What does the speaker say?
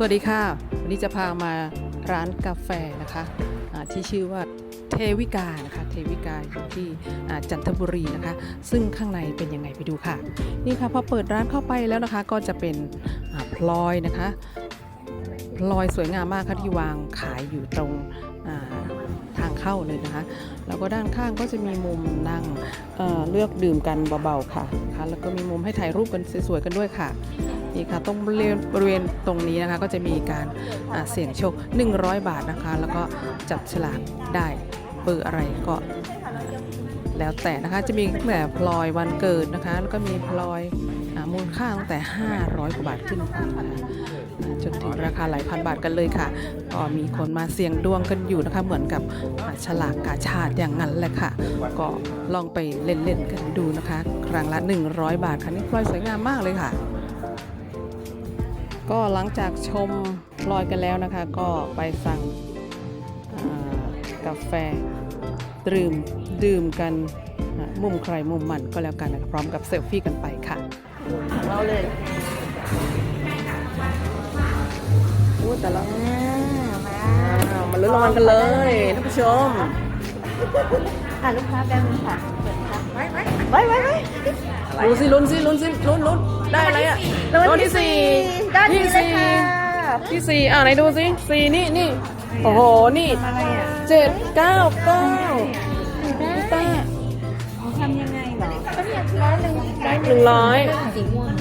สวัสดีค่ะ วันนี้จะพามาร้านกาแฟนะคะที่ชื่อว่าเทวิกานะคะเทวิกาอยู่ที่จันทบุรีนะคะ ซึ่งข้างในเป็นยังไงไปดูค่ะ นี่ค่ะพอเปิดร้านเข้าไปแล้วนะคะ ก็จะเป็นพลอยนะคะพลอยสวยงามมากค่ะที่วางขายอยู่ตรงทางเข้าเลยนะคะ แล้วก็ด้านข้างก็จะมีมุมนั่งเเลือกดื่มกันเบาๆค่ะค่ะแล้วก็มีมุมให้ถ่ายรูปกันสวยๆกันด้วยค่ะ นี่ค่ะตรงบริเวณบริเวณตรงนี้นะคะก็จะมีการเสี่ยงโชค 100 บาทนะคะ แล้วก็จับฉลากได้เบอร์อะไรก็แล้วแต่นะคะจะมีตั้งแต่พลอยวันเกิดนะคะ แล้วก็มีพลอยอมูลค่าตั้งแต่ 500กว่าบาทขึ้นไปนะคะจนถึงราคาหลายพันบาทกันเลยค่ะ ก็มีคนมาเสี่ยงดวงกันอยู่นะคะ เหมือนกับฉลากกาชาติอย่างนั้นแหละค่ะ ก็ลองไปเล่นๆกันดูนะคะ ครั้งละ 100 บาทค่ะนี่พลอยสวยงามมากเลยค่ะ ก็หลังจากชมลอยกันแล้วนะคะ ก็ไปสั่งกาแฟดื่มดื่มกันมุมใครมุมมันก็แล้วกันนะคะพร้อมกับเซลฟี่กันไปค่ะเราเลยอู้แต่ละอ้ามาลุ้นรางวัลกันเลยท่านผู้ชมอะลูกค้าแบงค่ะเปิดค่ะไว้ไว้ไว้ไว้ไว้ลุ้นสิลุ้นสิลุ้นสิลุ้นลุ้นได้อะไรอะ รางวัลรางวัลที่ที่สี่สี่ด้านนี้ที่เลยสี่ค่ะที่สี่อ่าไหนดูสิสี่นี่นี่โอ้โห นี่อะไรอะเจ็ดเก้าเก้าพี่ต้าทำยังไงเหรอก็เนี่ยร้อยหนึ่งร้อยหนึ่งร้อยสีม่วง